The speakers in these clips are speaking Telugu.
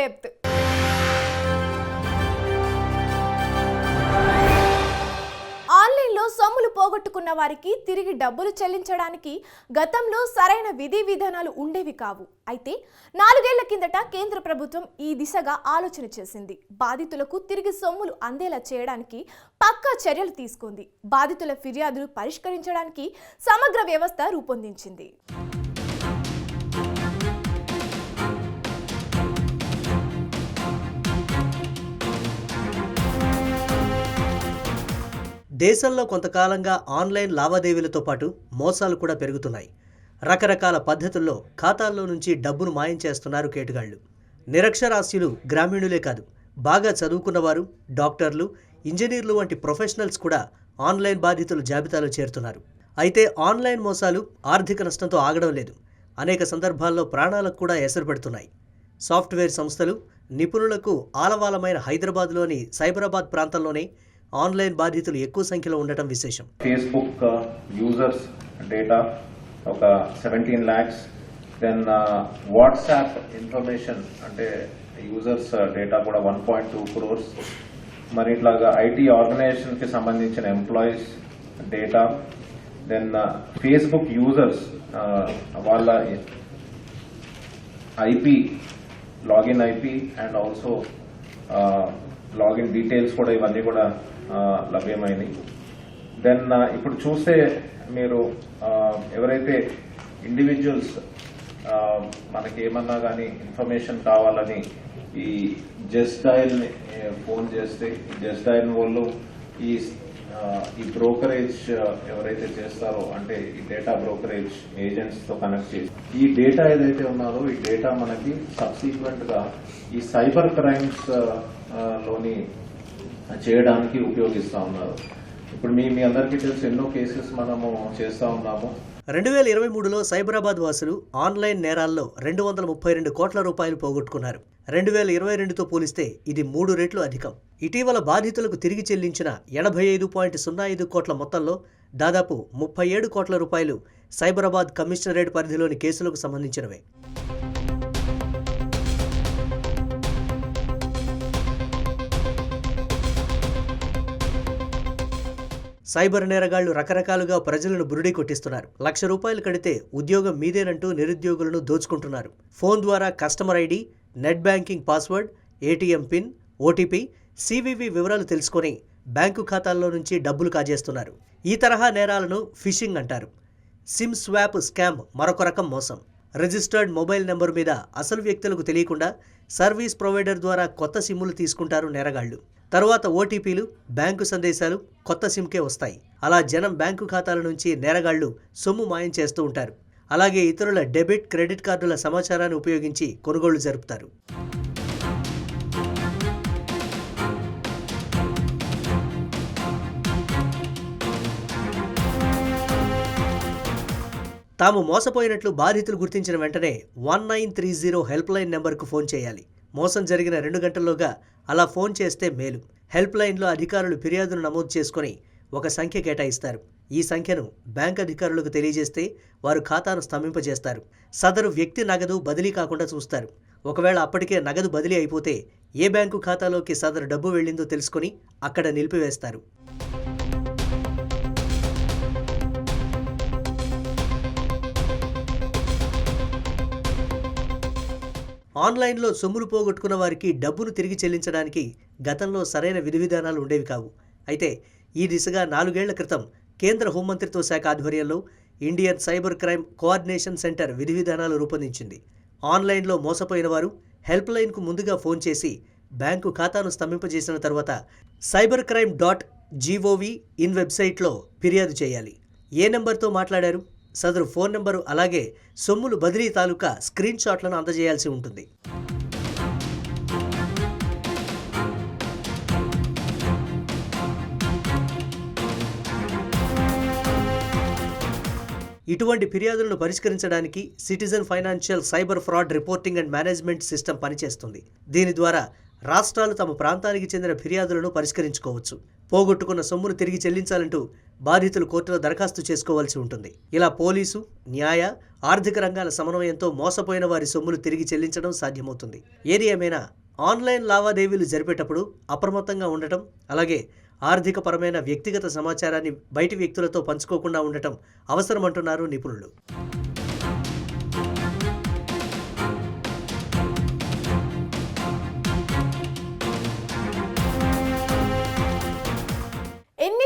డెప్త్ ఆన్లైన్లో సొమ్ములు పోగొట్టుకున్న వారికి తిరిగి డబ్బులు చెల్లించడానికి గతంలో సరైన విధి విధానాలు ఉండేవి కావు. అయితే నాలుగేళ్ళ కిందట కేంద్ర ప్రభుత్వం ఈ దిశగా ఆలోచన చేసింది. బాధితులకు తిరిగి సొమ్ములు అందేలా చేయడానికి పక్కా చర్యలు తీసుకుంది. బాధితుల ఫిర్యాదులు పరిష్కరించడానికి సమగ్ర వ్యవస్థ రూపొందించింది. దేశంలో కొంతకాలంగా ఆన్లైన్ లావాదేవీలతో పాటు మోసాలు కూడా పెరుగుతున్నాయి. రకరకాల పద్ధతుల్లో ఖాతాల్లో నుంచి డబ్బును మాయం చేస్తున్నారు కేటుగాళ్ళు. నిరక్షరాస్యులు గ్రామీణులే కాదు బాగా చదువుకున్నవారు డాక్టర్లు ఇంజనీర్లు వంటి ప్రొఫెషనల్స్ కూడా ఆన్లైన్ బాధితుల జాబితాలో చేరుతున్నారు. అయితే ఆన్లైన్ మోసాలు ఆర్థిక నష్టంతో ఆగడం లేదు. అనేక సందర్భాల్లో ప్రాణాలకు కూడా ఎసరు పెడుతున్నాయి సాఫ్ట్వేర్ సంస్థలు నిపుణులకు ఆలవాలమైన హైదరాబాద్లోని సైబరాబాద్ ప్రాంతంలోనే ఆన్లైన్ బాధితులు ఎక్కువ సంఖ్యలో ఉండటం విశేషం. ఫేస్బుక్ యూజర్స్ డేటా ఒక seventeen lakhs then WhatsApp information అంటే యూజర్స్ డేటా కూడా వన్ పాయింట్ టూ క్రోర్స్ మరి ఇట్లాగా ఐటీ ఆర్గనైజేషన్కి సంబంధించిన employees data then Facebook users వాళ్ళ IP login IP and also login details కూడా ఇవన్నీ కూడా లభ్యమైనవి దెన్ ఇప్పుడు చూస్తే మీరు ఎవరైతే ఇండివిజువల్స్ మనకి ఏమన్నా కానీ ఇన్ఫర్మేషన్ కావాలని ఈ జస్ట్ డయల్ ఫోన్ చేస్తే జస్ట్ డయల్ వాళ్ళు ఈ ఈ బ్రోకరేజ్ ఎవరైతే చేస్తారో అంటే ఈ డేటా బ్రోకరేజ్ ఏజెంట్స్తో కనెక్ట్ చేసి ఈ డేటా ఏదైతే ఉన్నదో ఈ డేటా మనకి సబ్సీక్వెంట్గా ఈ సైబర్ క్రైమ్స్ లోని చేయడానికి ఉపయోగిస్తా ఉన్నారు. ఇప్పుడు మీ మీ అందరికీ తెలిసి ఎన్నో కేసెస్ మనము చేస్తా ఉన్నాము. రెండు వేల ఇరవై మూడులో సైబరాబాద్ వాసులు ఆన్లైన్ నేరాల్లో రెండు వందల ముప్పై రెండు కోట్ల రూపాయలు పోగొట్టుకున్నారు. రెండు వేల ఇరవై రెండుతో పోలిస్తే ఇది మూడు రెట్లు అధికం. ఇటీవల బాధితులకు తిరిగి చెల్లించిన ఎనభై ఐదు పాయింట్ సున్నా ఐదు కోట్ల మొత్తంలో దాదాపు ముప్పై ఏడు కోట్ల రూపాయలు సైబరాబాద్ కమిషనరేట్ పరిధిలోని కేసులకు సంబంధించినవే. సైబర్ నేరగాళ్ళు రకరకాలుగా ప్రజలను బురుడి కొట్టిస్తున్నారు. లక్ష రూపాయలు కడితే ఉద్యోగం మీదేనంటూ నిరుద్యోగులను దోచుకుంటున్నారు. ఫోన్ ద్వారా customer ID net banking password ATM PIN OTP CVV వివరాలు తెలుసుకొని బ్యాంకు ఖాతాల్లో నుంచి డబ్బులు కాజేస్తున్నారు. ఈ తరహా నేరాలను ఫిషింగ్ అంటారు. సిమ్ స్వాప్ స్కామ్ మరొక రకం మోసం. రిజిస్టర్డ్ మొబైల్ నెంబర్ మీద అసలు వ్యక్తులకు తెలియకుండా సర్వీస్ ప్రొవైడర్ ద్వారా కొత్త సిమ్ములు తీసుకుంటారు నేరగాళ్ళు. తరువాత ఓటీపీలు బ్యాంకు సందేశాలు కొత్త సిమ్కే వస్తాయి. అలా జనం బ్యాంకు ఖాతాల నుంచి నేరగాళ్ళు సొమ్ము మాయం చేస్తూ ఉంటారు. అలాగే ఇతరుల డెబిట్ క్రెడిట్ కార్డుల సమాచారాన్ని ఉపయోగించి కొనుగోళ్ళు జరుపుతారు. తాము మోసపోయినట్లు బాధితులు గుర్తించిన వెంటనే one nine three zero helpline నెంబర్కు ఫోన్ చేయాలి. మోసం జరిగిన రెండు గంటల్లోగా అలా ఫోన్ చేస్తే మేలు. హెల్ప్ లైన్లో అధికారులు ఫిర్యాదును నమోదు చేసుకొని ఒక సంఖ్య కేటాయిస్తారు. ఈ సంఖ్యను బ్యాంక్ అధికారులకు తెలియజేస్తే వారు ఖాతాను స్తంభింపజేస్తారు. సదరు వ్యక్తి నగదు బదిలీ కాకుండా చూస్తారు. ఒకవేళ అప్పటికే నగదు బదిలీ అయిపోతే ఏ బ్యాంకు ఖాతాలోకి సదరు డబ్బు వెళ్ళిందో తెలుసుకొని అక్కడ నిలిపివేస్తారు. ఆన్లైన్లో సొమ్ములు పోగొట్టుకున్న వారికి డబ్బును తిరిగి చెల్లించడానికి గతంలో సరైన విధి విధానాలు ఉండేవి కావు. అయితే ఈ దిశగా నాలుగేళ్ళ క్రితం కేంద్ర హోంమంత్రిత్వ శాఖ ఆధ్వర్యంలో Indian cyber crime coordination centre విధి విధానాలు రూపొందించింది. ఆన్లైన్లో మోసపోయిన వారు హెల్ప్ లైన్కు ముందుగా ఫోన్ చేసి బ్యాంకు ఖాతాను స్తంభింపజేసిన తర్వాత cyber crime dot gov in వెబ్సైట్లో ఫిర్యాదు చేయాలి. ఏ నెంబర్తో మాట్లాడారు? సదరు ఫోన్ నెంబరు అలాగే సొమ్ములు బదిలీ తాలూకా స్క్రీన్ షాట్లను అందజేయాల్సి ఉంటుంది. ఇటువంటి ఫిర్యాదులను పరిష్కరించడానికి citizen financial cyber fraud reporting and management system పనిచేస్తుంది. దీని ద్వారా రాష్ట్రాలు తమ ప్రాంతానికి చెందిన ఫిర్యాదులను పరిష్కరించుకోవచ్చు. పోగొట్టుకున్న సొమ్మును తిరిగి చెల్లించాలంటూ బాధితులు కోర్టులో దరఖాస్తు చేసుకోవాల్సి ఉంటుంది. ఇలా పోలీసు న్యాయ ఆర్థిక రంగాల సమన్వయంతో మోసపోయిన వారి సొమ్ములు తిరిగి చెల్లించడం సాధ్యమవుతుంది. ఏది ఏమైనా ఆన్లైన్ లావాదేవీలు జరిపేటప్పుడు అప్రమత్తంగా ఉండటం అలాగే ఆర్థిక పరమైన వ్యక్తిగత సమాచారాన్ని బయటి వ్యక్తులతో పంచుకోకుండా ఉండటం అవసరమంటున్నారు నిపుణులు.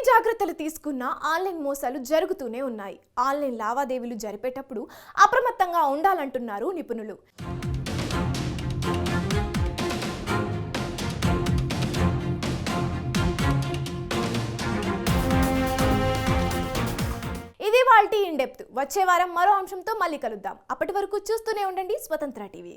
జాగ్రత్తలు తీసుకున్నా ఆన్లైన్ మోసాలు జరుగుతూనే ఉన్నాయి. ఆన్లైన్ లావాదేవీలు జరిపేటప్పుడు అప్రమత్తంగా ఉండాలంటున్నారు నిపుణులు. ఇది వాల్టీ ఇన్ డెప్త్. వచ్చే వారం మరో అంశంతో మళ్ళీ కలుద్దాం. అప్పటి వరకు చూస్తూనే ఉండండి స్వతంత్ర టీవీ.